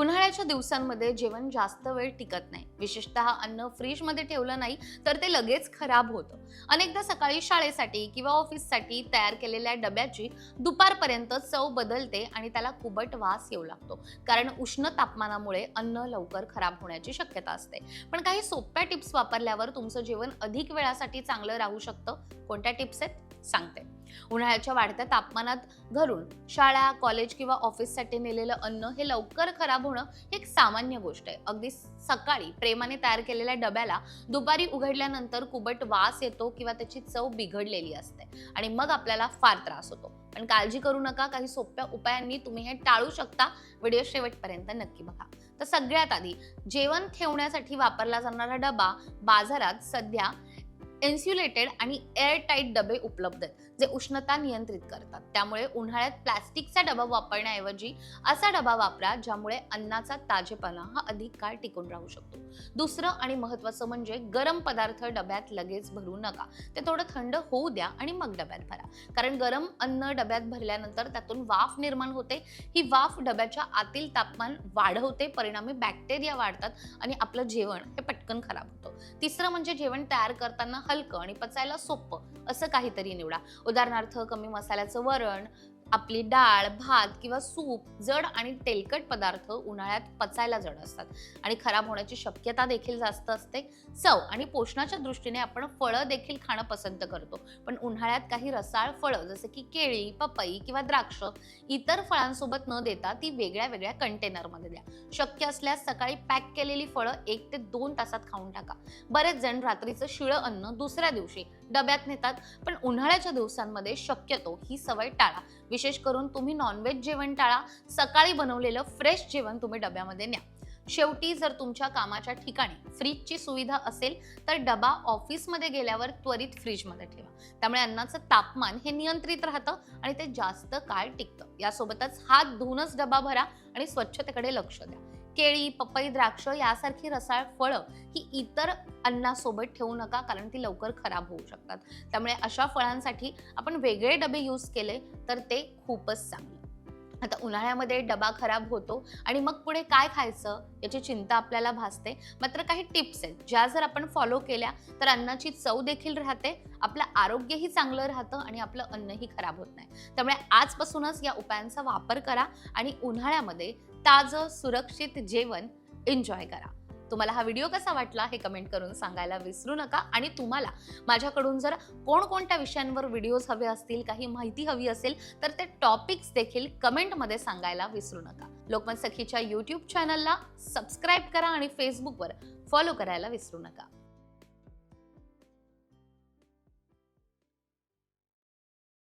उन्हाळ्याच्या दिवसांमध्ये जेवण जास्त वेळ टिकत नाही. विशेषतः अन्न फ्रीजमध्ये ठेवलं नाही तर ते लगेच खराब होतं. अनेकदा सकाळी शाळेसाठी किंवा ऑफिससाठी तयार केलेल्या डब्याची दुपारपर्यंत चव बदलते आणि त्याला कुबट वास येऊ लागतो. कारण उष्ण तापमानामुळे अन्न लवकर खराब होण्याची शक्यता असते. पण काही सोप्या टिप्स वापरल्यावर तुमचं जेवण अधिक वेळासाठी चांगलं राहू शकतं? कोणत्या टिप्स आहेत? सांगते. उन्हाळ्याच्या वाढत्या तापमानात घरून शाळा कॉलेज किंवा ऑफिससाठी नेलेलं अन्न हे लवकर खराब होणं ही एक सामान्य गोष्ट आहे. अगदी सकाळी प्रेमाने तयार केलेल्या डब्याला दुपारी उघडल्यानंतर कुबट वास येतो किंवा त्याची चव बिघडलेली असते आणि मग आपल्याला फार त्रास होतो. पण काळजी करू नका काही सोप्या उपायांनी तुम्ही हे टाळू शकता. व्हिडिओ शेवटपर्यंत नक्की बघा. तर सगळ्यात आधी जेवण ठेवण्यासाठी वापरला जाणारा डबा बाजारात सध्या इन्स्युलेटेड आणि एअरटाईट डबे उपलब्ध आहेत जे उष्णता नियंत्रित करतात. त्यामुळे उन्हाळ्यात प्लॅस्टिकचा डबा वापरण्याऐवजी असा डबा वापरा ज्यामुळे अन्नाचा ताजेपणा हा अधिक काळ टिकून राहू शकतो. दुसरं आणि महत्त्वाचं म्हणजे गरम पदार्थ डब्यात लगेच भरू नका. ते थोडं थंड होऊ द्या आणि मग डब्यात भरा. कारण गरम अन्न डब्यात भरल्यानंतर त्यातून वाफ निर्माण होते. ही वाफ डब्याच्या आतील तापमान वाढवते परिणामी बॅक्टेरिया वाढतात आणि आपलं जेवण हे पटकन खराब होतं. तिसरं म्हणजे जेवण तयार करताना हलकं आणि पचायला सोपं असं काहीतरी निवडा. उदाहरणार्थ कमी मसाल्याचं वरण आपली डाळ भात किंवा सूप जड आणि तेलकट पदार्थ उन्हाळ्यात पचायला जड असतात. आणि खराब होण्याची शक्यता देखील जास्त असते. चव आणि पोषणाच्या दृष्टीने आपण फळं देखील खाणं पसंत करतो. पण उन्हाळ्यात काही रसाळ फळं जसे की केळी पपई किंवा द्राक्ष इतर फळांसोबत न देता ती वेगळ्या वेगळ्या कंटेनरमध्ये द्या. शक्य असल्यास सकाळी पॅक केलेली फळं एक ते दोन तासात खाऊन टाका. बरेच जण रात्रीचं शिळं अन्न दुसऱ्या दिवशी डब्यात नेतात पण उन्हाळ्याच्या दिवसांमध्ये शक्यतो ही सवय टाळा. विशेष करून तुम्ही नॉनव्हेज जेवण टाळा सकाळी बनवलेलं फ्रेश जेवण तुम्ही डब्यामध्ये न्या. शेवटी जर तुमच्या कामाच्या ठिकाणी फ्रीजची सुविधा असेल तर डबा ऑफिसमध्ये गेल्यावर त्वरित फ्रीजमध्ये ठेवा. त्यामुळे अन्नाचं तापमान हे नियंत्रित राहतं आणि ते जास्त काळ टिकतं. यासोबतच हात धुवूनच डबा भरा आणि स्वच्छतेकडे लक्ष द्या. केळी पपई द्राक्ष यासारखी रसाळ फळं ही इतर अन्नासोबत ठेवू नका कारण ती लवकर खराब होऊ शकतात. त्यामुळे अशा फळांसाठी आपण वेगळे डबे यूज केले तर ते खूपच चांगलं. आता उन्हाळ्यामध्ये डबा खराब होतो आणि मग पुढे काय खायचं याची चिंता आपल्याला भासते. मात्र काही टिप्स आहेत. ज्या जर आपण फॉलो केल्या तर अन्नाची चव देखील राहते आपलं आरोग्यही चांगलं राहतं आणि आपलं अन्नही खराब होत नाही. त्यामुळे आजपासूनच या उपायांचा वापर करा आणि उन्हाळ्यामध्ये ताजं सुरक्षित जेवण एन्जॉय करा. तुम्हाला हा व्हिडिओ कसा वाटला हे कमेंट करून सांगायला विसरू नका. आणि तुम्हाला माझ्याकडून जर कोणकोणत्या विषयांवर व्हिडिओज हवे असतील काही माहिती हवी असेल तर ते टॉपिक्स देखील कमेंटमध्ये सांगायला विसरू नका. लोकमत सखीच्या यूट्यूब चॅनलला सबस्क्राईब करा आणि फेसबुकवर फॉलो करायला विसरू नका.